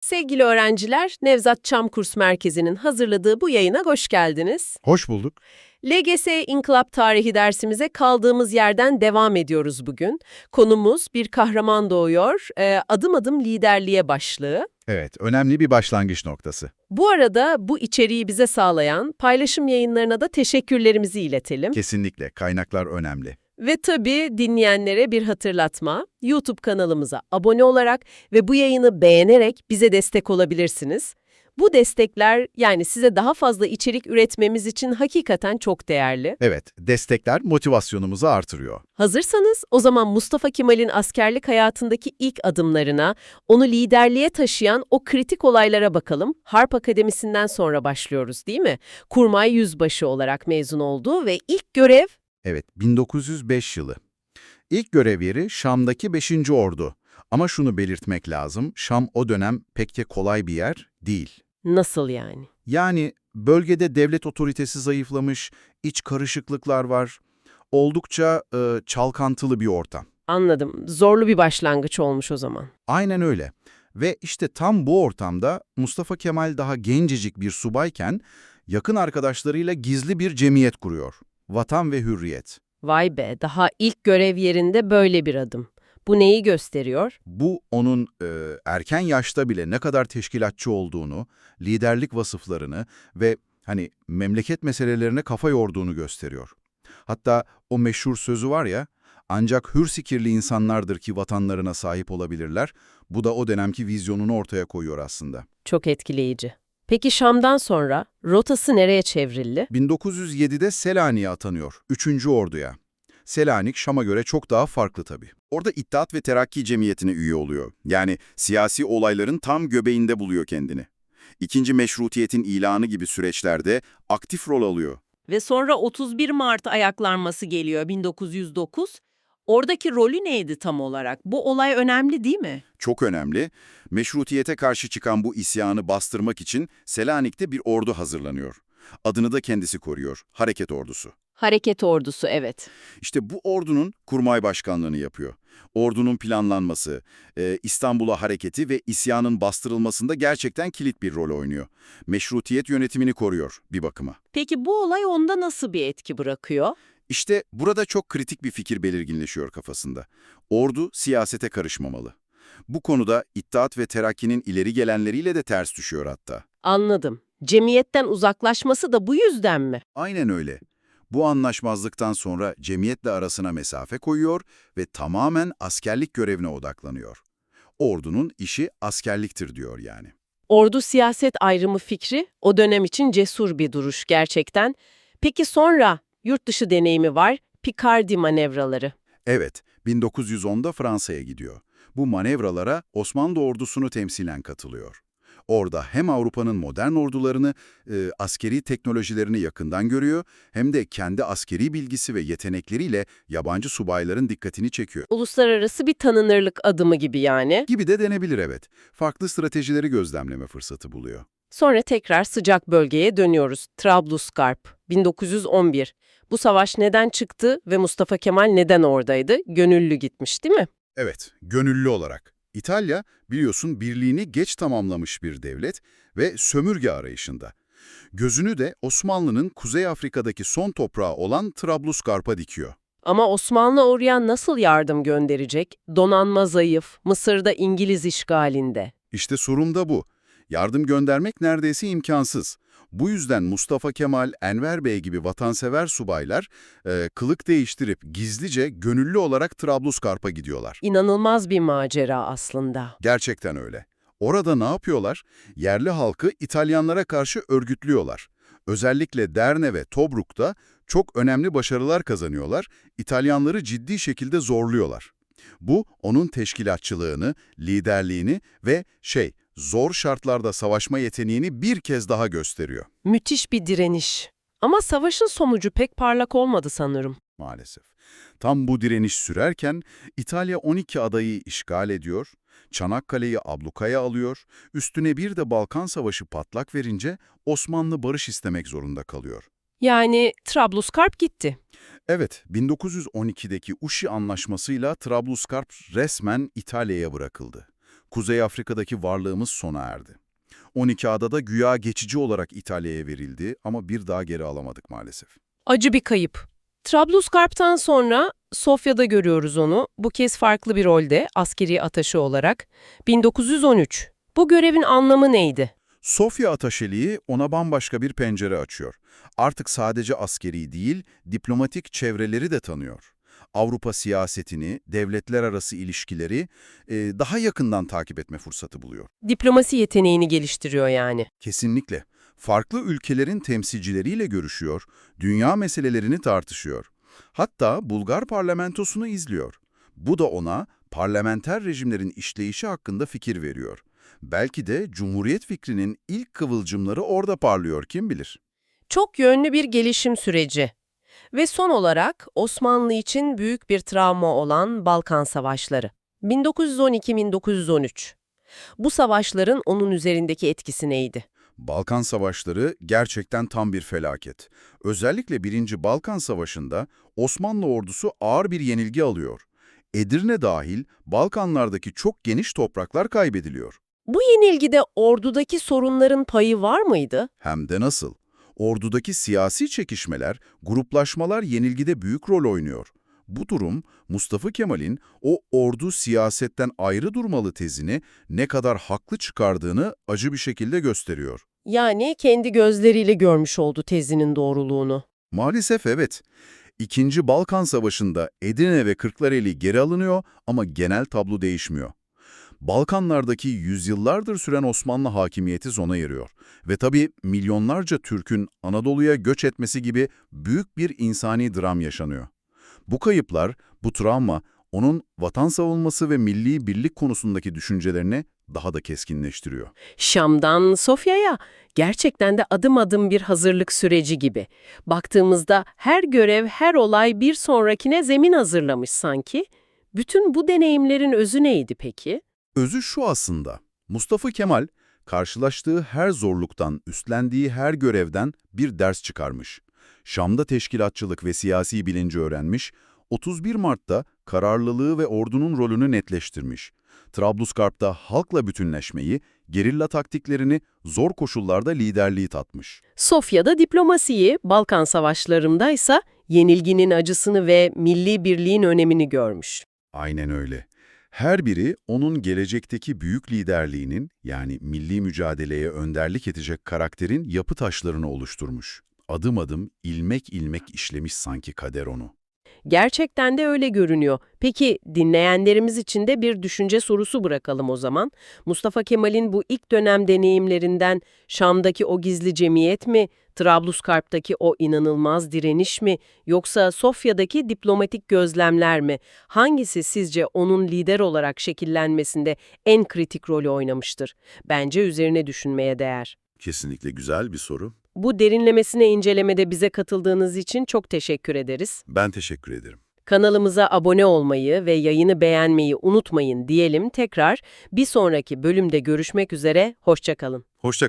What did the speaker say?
Sevgili öğrenciler, Nevzat Çam Kurs Merkezi'nin hazırladığı bu yayına hoş geldiniz. Hoş bulduk. LGS İnkılap Tarihi dersimize kaldığımız yerden devam ediyoruz bugün. Konumuz bir kahraman doğuyor, e, adım adım liderliğe başlığı. Evet, önemli bir başlangıç noktası. Bu arada bu içeriği bize sağlayan paylaşım yayınlarına da teşekkürlerimizi iletelim. Kesinlikle kaynaklar önemli. Ve tabii dinleyenlere bir hatırlatma. YouTube kanalımıza abone olarak ve bu yayını beğenerek bize destek olabilirsiniz. Bu destekler yani size daha fazla içerik üretmemiz için hakikaten çok değerli. Evet, destekler motivasyonumuzu artırıyor. Hazırsanız o zaman Mustafa Kemal'in askerlik hayatındaki ilk adımlarına, onu liderliğe taşıyan o kritik olaylara bakalım. Harp Akademisi'nden sonra başlıyoruz değil mi? Kurmay Yüzbaşı olarak mezun oldu ve ilk görev Evet, 1905 yılı. İlk görev yeri Şam'daki 5. Ordu. Ama şunu belirtmek lazım, Şam o dönem pek de kolay bir yer değil. nasıl yani? Yani bölgede devlet otoritesi zayıflamış, iç karışıklıklar var. Oldukça e, çalkantılı bir ortam. Anladım. Zorlu bir başlangıç olmuş o zaman. Aynen öyle. Ve işte tam bu ortamda Mustafa Kemal daha gencecik bir subayken yakın arkadaşlarıyla gizli bir cemiyet kuruyor. Vatan ve Hürriyet. Vay be, daha ilk görev yerinde böyle bir adım. Bu neyi gösteriyor? Bu onun e, erken yaşta bile ne kadar teşkilatçı olduğunu, liderlik vasıflarını ve hani memleket meselelerine kafa yorduğunu gösteriyor. Hatta o meşhur sözü var ya, ancak hür sikirli insanlardır ki vatanlarına sahip olabilirler. Bu da o dönemki vizyonunu ortaya koyuyor aslında. Çok etkileyici. Peki Şam'dan sonra rotası nereye çevrildi? 1907'de Selanik'e atanıyor, 3. Ordu'ya. Selanik, Şam'a göre çok daha farklı tabii. Orada İttihat ve Terakki Cemiyeti'ne üye oluyor. Yani siyasi olayların tam göbeğinde buluyor kendini. İkinci meşrutiyetin ilanı gibi süreçlerde aktif rol alıyor. Ve sonra 31 Mart ayaklanması geliyor 1909. Oradaki rolü neydi tam olarak? Bu olay önemli değil mi? Çok önemli, meşrutiyete karşı çıkan bu isyanı bastırmak için Selanik'te bir ordu hazırlanıyor. Adını da kendisi koruyor, Hareket Ordusu. Hareket ordusu, evet. İşte bu ordunun kurmay başkanlığını yapıyor. Ordunun planlanması, e, İstanbul'a hareketi ve isyanın bastırılmasında gerçekten kilit bir rol oynuyor. Meşrutiyet yönetimini koruyor bir bakıma. Peki bu olay onda nasıl bir etki bırakıyor? İşte burada çok kritik bir fikir belirginleşiyor kafasında. Ordu siyasete karışmamalı. Bu konuda İttihat ve Terakki'nin ileri gelenleriyle de ters düşüyor hatta. Anladım. Cemiyetten uzaklaşması da bu yüzden mi? Aynen öyle. Bu anlaşmazlıktan sonra cemiyetle arasına mesafe koyuyor ve tamamen askerlik görevine odaklanıyor. Ordunun işi askerliktir diyor yani. Ordu siyaset ayrımı fikri o dönem için cesur bir duruş gerçekten. Peki sonra yurt dışı deneyimi var, Picardy manevraları. Evet, 1910'da Fransa'ya gidiyor. Bu manevralara Osmanlı ordusunu temsilen katılıyor. Orada hem Avrupa'nın modern ordularını, e, askeri teknolojilerini yakından görüyor, hem de kendi askeri bilgisi ve yetenekleriyle yabancı subayların dikkatini çekiyor. Uluslararası bir tanınırlık adımı gibi yani. Gibi de denebilir evet. Farklı stratejileri gözlemleme fırsatı buluyor. Sonra tekrar sıcak bölgeye dönüyoruz. Trablusgarp, 1911. Bu savaş neden çıktı ve Mustafa Kemal neden oradaydı? Gönüllü gitmiş değil mi? Evet, gönüllü olarak. İtalya, biliyorsun birliğini geç tamamlamış bir devlet ve sömürge arayışında. Gözünü de Osmanlı'nın Kuzey Afrika'daki son toprağı olan Trablusgarp'a dikiyor. Ama Osmanlı oraya nasıl yardım gönderecek? Donanma zayıf, Mısır'da İngiliz işgalinde. İşte sorun da bu. Yardım göndermek neredeyse imkansız. Bu yüzden Mustafa Kemal, Enver Bey gibi vatansever subaylar e, kılık değiştirip gizlice gönüllü olarak Trablusgarp'a gidiyorlar. İnanılmaz bir macera aslında. Gerçekten öyle. Orada ne yapıyorlar? Yerli halkı İtalyanlara karşı örgütlüyorlar. Özellikle Derne ve Tobruk'ta çok önemli başarılar kazanıyorlar, İtalyanları ciddi şekilde zorluyorlar. Bu, onun teşkilatçılığını, liderliğini ve şey, zor şartlarda savaşma yeteneğini bir kez daha gösteriyor Müthiş bir direniş. Ama savaşın sonucu pek parlak olmadı sanırım. maalesef. Tam bu direniş sürerken İtalya 12 adayı işgal ediyor, Çanakkale'yi ablukaya alıyor, üstüne bir de Balkan Savaşı patlak verince Osmanlı barış istemek zorunda kalıyor. Yani Trablusgarp gitti. Evet, 1912'deki Uşi Anlaşması'yla Trablusgarp resmen İtalya'ya bırakıldı. Kuzey Afrika'daki varlığımız sona erdi. 12 adada güya geçici olarak İtalya'ya verildi ama bir daha geri alamadık maalesef. Acı bir kayıp. Trablusgarp'tan sonra Sofya'da görüyoruz onu. Bu kez farklı bir rolde, askeri ataşı olarak. 1913. Bu görevin anlamı neydi? Sofya Ataşeliği ona bambaşka bir pencere açıyor. Artık sadece askeri değil, diplomatik çevreleri de tanıyor. Avrupa siyasetini, devletler arası ilişkileri e, daha yakından takip etme fırsatı buluyor. Diplomasi yeteneğini geliştiriyor yani. Kesinlikle. Farklı ülkelerin temsilcileriyle görüşüyor, dünya meselelerini tartışıyor. Hatta Bulgar parlamentosunu izliyor. Bu da ona parlamenter rejimlerin işleyişi hakkında fikir veriyor. Belki de Cumhuriyet fikrinin ilk kıvılcımları orada parlıyor kim bilir. Çok yönlü bir gelişim süreci. Ve son olarak Osmanlı için büyük bir travma olan Balkan Savaşları. 1912-1913. Bu savaşların onun üzerindeki etkisi neydi? Balkan Savaşları gerçekten tam bir felaket. Özellikle 1. Balkan Savaşı'nda Osmanlı ordusu ağır bir yenilgi alıyor. Edirne dahil Balkanlardaki çok geniş topraklar kaybediliyor. Bu yenilgide ordudaki sorunların payı var mıydı? Hem de nasıl? Ordudaki siyasi çekişmeler, gruplaşmalar yenilgide büyük rol oynuyor. Bu durum, Mustafa Kemal'in o ordu siyasetten ayrı durmalı tezini ne kadar haklı çıkardığını acı bir şekilde gösteriyor. Yani kendi gözleriyle görmüş oldu tezinin doğruluğunu. Maalesef evet. İkinci Balkan Savaşı'nda Edirne ve Kırklareli geri alınıyor ama genel tablo değişmiyor. Balkanlardaki yüzyıllardır süren Osmanlı hakimiyeti sona eriyor. Ve tabii milyonlarca Türk'ün Anadolu'ya göç etmesi gibi büyük bir insani dram yaşanıyor. Bu kayıplar, bu travma, onun vatan savunması ve milli birlik konusundaki düşüncelerini daha da keskinleştiriyor. Şam'dan Sofya'ya gerçekten de adım adım bir hazırlık süreci gibi. Baktığımızda her görev, her olay bir sonrakine zemin hazırlamış sanki. Bütün bu deneyimlerin özü neydi peki? Özü şu aslında. Mustafa Kemal, karşılaştığı her zorluktan, üstlendiği her görevden bir ders çıkarmış. Şam'da teşkilatçılık ve siyasi bilinci öğrenmiş, 31 Mart'ta kararlılığı ve ordunun rolünü netleştirmiş. Trablusgarp'ta halkla bütünleşmeyi, gerilla taktiklerini, zor koşullarda liderliği tatmış. Sofya'da diplomasiyi, Balkan savaşlarında ise yenilginin acısını ve milli birliğin önemini görmüş. Aynen öyle. Her biri onun gelecekteki büyük liderliğinin yani milli mücadeleye önderlik edecek karakterin yapı taşlarını oluşturmuş. Adım adım ilmek ilmek işlemiş sanki kader onu. Gerçekten de öyle görünüyor. Peki dinleyenlerimiz için de bir düşünce sorusu bırakalım o zaman. Mustafa Kemal'in bu ilk dönem deneyimlerinden Şam'daki o gizli cemiyet mi, Trablusgarp'taki o inanılmaz direniş mi, yoksa Sofya'daki diplomatik gözlemler mi? Hangisi sizce onun lider olarak şekillenmesinde en kritik rolü oynamıştır? Bence üzerine düşünmeye değer. Kesinlikle güzel bir soru. Bu derinlemesine incelemede bize katıldığınız için çok teşekkür ederiz. Ben teşekkür ederim. Kanalımıza abone olmayı ve yayını beğenmeyi unutmayın diyelim tekrar. Bir sonraki bölümde görüşmek üzere, hoşçakalın. Hoşça kalın.